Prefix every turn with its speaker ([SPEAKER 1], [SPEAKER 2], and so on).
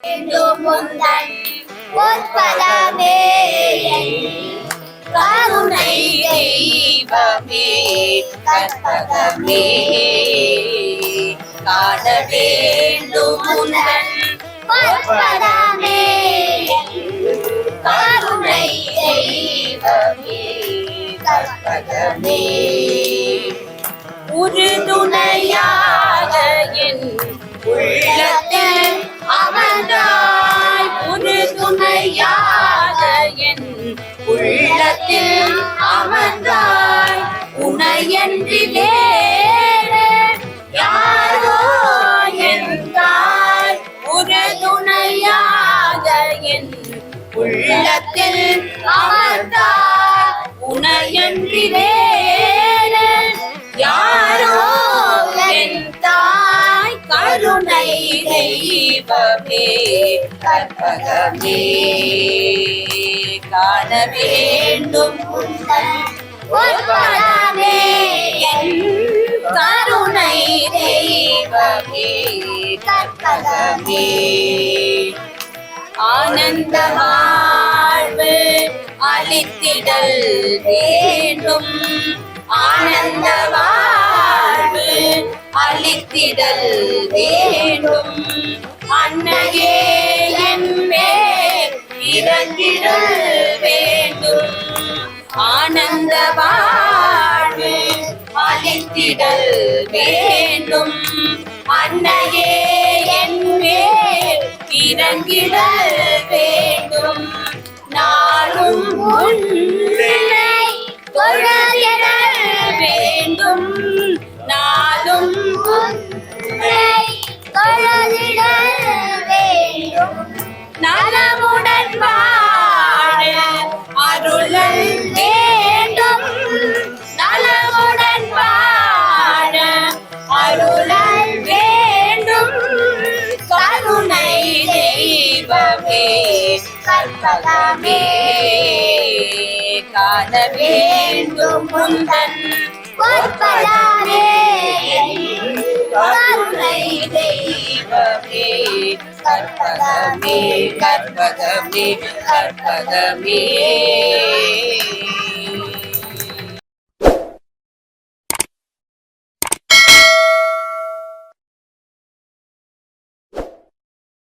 [SPEAKER 1] வேண்டும் கருணை தெய்வமே கற்பகமே காண வேண்டும் கருணை தெய்வமே கற்பகமே உனையன்றி வேறு யாரோ என் தாய் உறுதுணையாக என் உள்ளத்தில் அமர்ந்தாய் உனையன்றி வேறு யாரோ என் தாய் கருணை தெய்வமே கற்பகமே. காண வேண்டும் உந்தன் தெய்வமே கற்பகமே. ஆனந்த வாழ்வு அளித்திடல் வேண்டும். ஆனந்த வாழ்வு அளித்திடல் வேண்டும். அன்னையே என்பே இறங்கிடல் வேண்டும். ஆனந்த வாழ்வு அளித்திடல் வேண்டும். அன்னையே என் மேல் இறங்கிடல் வேண்டும். நாளும் உன்னை தொழகிடல் வேண்டும். நாளும் உன்னை தொழகிடல் தெய்வமே கற்பகமே காண வேண்டும் முந்தன். பொற்பதாமே கருணை தெய்வமே கற்பகமே கற்பகமே கற்பகமே.